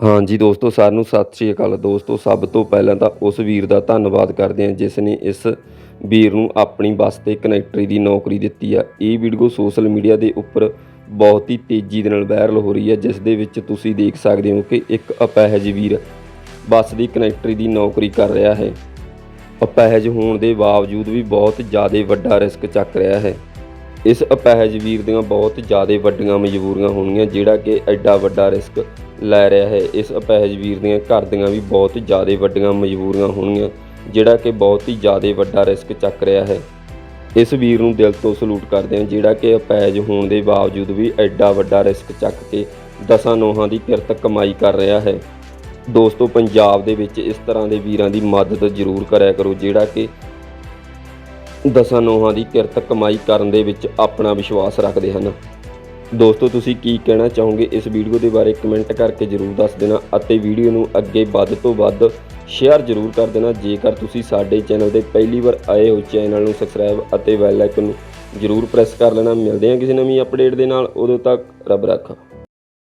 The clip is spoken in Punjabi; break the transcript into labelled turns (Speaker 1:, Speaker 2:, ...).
Speaker 1: ਹਾਂਜੀ ਦੋਸਤੋ, ਸਾਰਿਆਂ ਨੂੰ ਸਤਿ ਸ਼੍ਰੀ ਅਕਾਲ। ਦੋਸਤੋ, ਸਭ ਤੋਂ ਪਹਿਲਾਂ ਤਾਂ ਉਸ ਵੀਰ ਦਾ ਧੰਨਵਾਦ ਕਰਦੇ ਹਾਂ ਜਿਸ ਨੇ ਇਸ ਵੀਰ ਨੂੰ ਆਪਣੀ ਬੱਸ ਤੇ ਕਨੈਕਟਰੀ ਦੀ ਨੌਕਰੀ ਦਿੱਤੀ ਆ। ਇਹ ਵੀਡੀਓ ਸੋਸ਼ਲ ਮੀਡੀਆ ਦੇ ਉੱਪਰ ਬਹੁਤ ਹੀ ਤੇਜ਼ੀ ਦੇ ਨਾਲ ਵਾਇਰਲ ਹੋ ਰਹੀ ਹੈ ਜਿਸ ਦੇ ਵਿੱਚ ਤੁਸੀਂ ਦੇਖ ਸਕਦੇ ਹੋ ਕਿ ਇੱਕ ਅਪਹਿਜ ਵੀਰ ਬੱਸ ਦੀ ਕਨੈਕਟਰੀ ਦੀ ਨੌਕਰੀ ਕਰ ਰਿਹਾ ਹੈ। ਅਪਹਿਜ ਹੋਣ ਦੇ ਬਾਵਜੂਦ ਵੀ ਬਹੁਤ ਜ਼ਿਆਦਾ ਵੱਡਾ ਰਿਸਕ ਚੱਕ ਰਿਹਾ ਹੈ। ਇਸ ਅਪਹਿਜ ਵੀਰ ਦੀਆਂ ਬਹੁਤ ਜ਼ਿਆਦਾ ਵੱਡੀਆਂ ਮਜਬੂਰੀਆਂ ਹੋਣਗੀਆਂ, ਜਿਹੜਾ ਕਿ ਐਡਾ ਵੱਡਾ ਰਿਸਕ ਲੈ ਰਿਹਾ ਹੈ। ਇਸ ਅਪਹਿਜ ਵੀਰ ਦੀਆਂ ਘਰ ਦੀਆਂ ਵੀ ਬਹੁਤ ਜ਼ਿਆਦਾ ਵੱਡੀਆਂ ਮਜਬੂਰੀਆਂ ਹੋਣਗੀਆਂ, ਜਿਹੜਾ ਕਿ ਬਹੁਤ ਹੀ ਜ਼ਿਆਦਾ ਵੱਡਾ ਰਿਸਕ ਚੱਕ ਰਿਹਾ ਹੈ। ਇਸ ਵੀਰ ਨੂੰ ਦਿਲ ਤੋਂ ਸਲੂਟ ਕਰਦੇ ਹਾਂ, ਜਿਹੜਾ ਕਿ ਅਪਾਹਜ ਹੋਣ ਦੇ ਬਾਵਜੂਦ ਵੀ ਐਡਾ ਵੱਡਾ ਰਿਸਕ ਚੱਕ ਕੇ ਦਸਾਂ ਨੋਹਾਂ ਦੀ ਕਿਰਤ ਕਮਾਈ ਕਰ ਰਿਹਾ ਹੈ। ਦੋਸਤੋ, ਪੰਜਾਬ ਦੇ ਵਿੱਚ ਇਸ ਤਰ੍ਹਾਂ ਦੇ ਵੀਰਾਂ ਦੀ ਮਦਦ ਜ਼ਰੂਰ ਕਰਿਆ ਕਰੋ, ਜਿਹੜਾ ਕਿ ਦਸਾਂ ਨੋਹਾਂ ਦੀ ਕਿਰਤ ਕਮਾਈ ਕਰਨ ਦੇ ਵਿੱਚ ਆਪਣਾ ਵਿਸ਼ਵਾਸ ਰੱਖਦੇ ਹਨ। ਦੋਸਤੋ, ਤੁਸੀਂ ਕੀ ਕਹਿਣਾ ਚਾਹੋਗੇ ਇਸ ਵੀਡੀਓ ਦੇ ਬਾਰੇ ਕਮੈਂਟ ਕਰਕੇ ਜਰੂਰ ਦੱਸ ਦੇਣਾ ਅਤੇ ਵੀਡੀਓ ਨੂੰ ਅੱਗੇ ਵੱਧ ਤੋਂ ਵੱਧ ਸ਼ੇਅਰ ਜਰੂਰ ਕਰ ਦੇਣਾ। ਜੇਕਰ ਤੁਸੀਂ ਸਾਡੇ ਚੈਨਲ ਤੇ ਪਹਿਲੀ ਵਾਰ ਆਏ ਹੋ, ਚੈਨਲ ਨੂੰ ਸਬਸਕ੍ਰਾਈਬ ਅਤੇ ਬੈਲ ਆਈਕਨ ਨੂੰ ਜਰੂਰ ਪ੍ਰੈਸ ਕਰ ਲੈਣਾ। ਮਿਲਦੇ ਹਾਂ ਕਿਸੇ ਨਵੀਂ ਅਪਡੇਟ ਦੇ ਨਾਲ। ਉਦੋਂ ਤੱਕ ਰੱਬ ਰੱਖਾ।